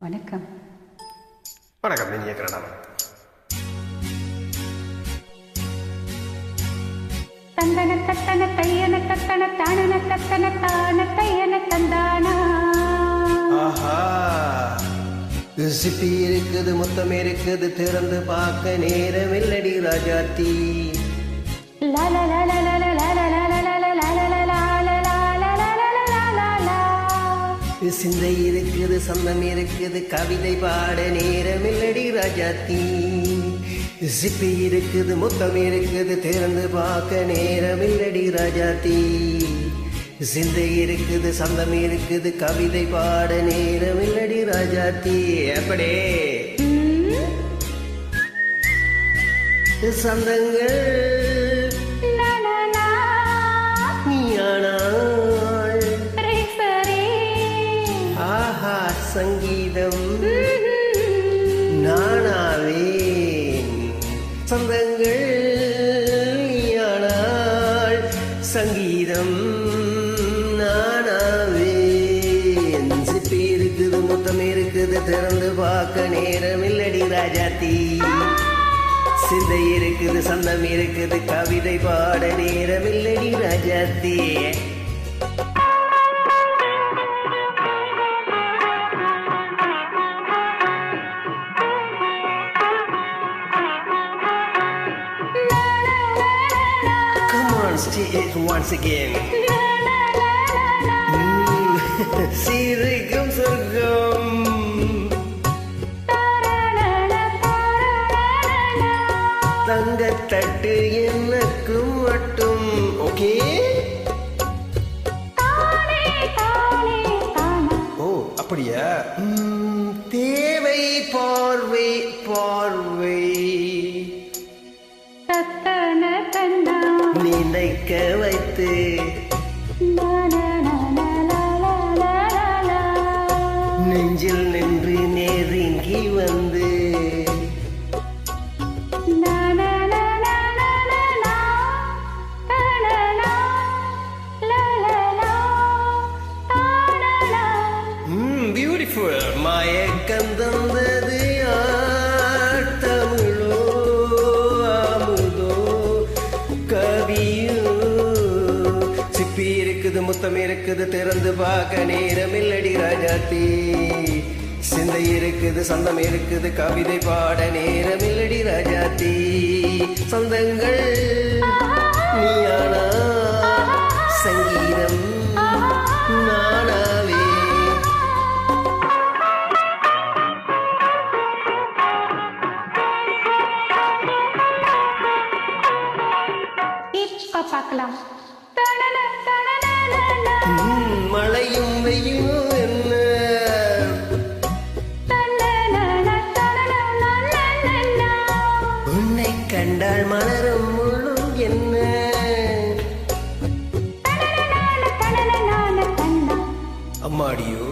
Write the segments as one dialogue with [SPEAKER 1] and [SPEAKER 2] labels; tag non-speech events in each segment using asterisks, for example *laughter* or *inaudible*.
[SPEAKER 1] வணக்கம்.
[SPEAKER 2] வணக்கம் இனிய கனடா
[SPEAKER 1] தந்தன தத்தன தையன தத்தன தானன தத்தன தான தையன தந்தானா.
[SPEAKER 3] ஆஹா. சிப்பி இருக்குது மொத்தம் இருக்குது திறந்து பார்க்க நேரமில்லடி ராஜாத்தி.
[SPEAKER 1] லா லா லா லா லா லா
[SPEAKER 3] சிந்தை இருக்குது சந்தம் இருக்குது கவிதை பாட நேரமில்லடி ராஜாத்தி. சிப்பி இருக்குது மொத்தம் இருக்குது திறந்து பார்க்க நேரமில்லடி ராஜாத்தி. சிந்தை இருக்குது சந்தம் இருக்குது கவிதை பாட நேரமில்லடி ராஜாத்தி. எப்படி சந்தங்கள் இருக்குது மொத்தம் இருக்குது திறந்து பார்க்க நேரம் இல்லடி ராஜாத்தி சிந்தை இருக்குது சந்தம் இருக்குது கவிதை பாட நேரம் இல்லடி ராஜாத்தி once again. *laughs* சிரிக்கும். பாட்டு எனக்கு மட்டும் ஓகே ஓ அப்படியா? தேவை பார்வை பார்வை. நினைக்க வைத்து. நெஞ்சில் மயக்கம் தந்தது யார்? அமுதோ கவியோ. சிப்பி இருக்குது முத்தம் இருக்குது திறந்து பார்க்க நேரம் இல்லடி ராஜாத்தி. சிந்தை இருக்குது சந்தம் இருக்குது கவிதை பாட நேரம் இல்லடி ராஜாத்தி. சந்தங்கள்
[SPEAKER 1] பார்க்கலாம்.
[SPEAKER 3] மழையும் வெயிலும் என்ன? உன்னை கண்டால் மலரும் முள்ளும் என்ன? அம்மாடியோ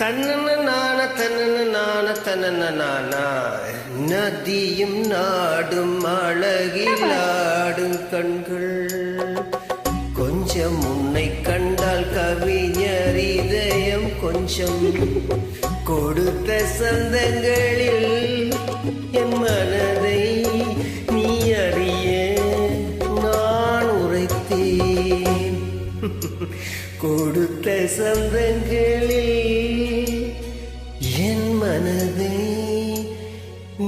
[SPEAKER 3] தன்னன நான தன்னன நான தன்னன நானா நதியும் நாடும் அழகிலாடும் கண்கள். கொஞ்சம் உன்னை கண்டால் கவிஞர் இதயம் கொஞ்சம் கொடுத்த சந்தங்களில் என் மனதை நீ அறிய நான் உரைத்தேன். கொடுத்த சந்தங்களில் என் மனதை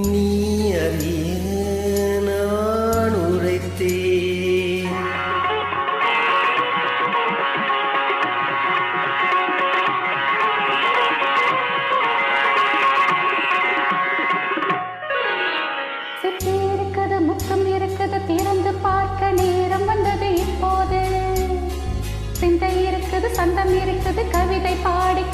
[SPEAKER 3] நீ அறிய நான் உரைத்தேன்.
[SPEAKER 1] இருக்கிறது முத்தம் இருக்கிறது திறந்து பார்க்க நேரம் வந்தது இப்போது. சிந்தை இருக்குது சந்தம் இருக்குது கவிதை பாடி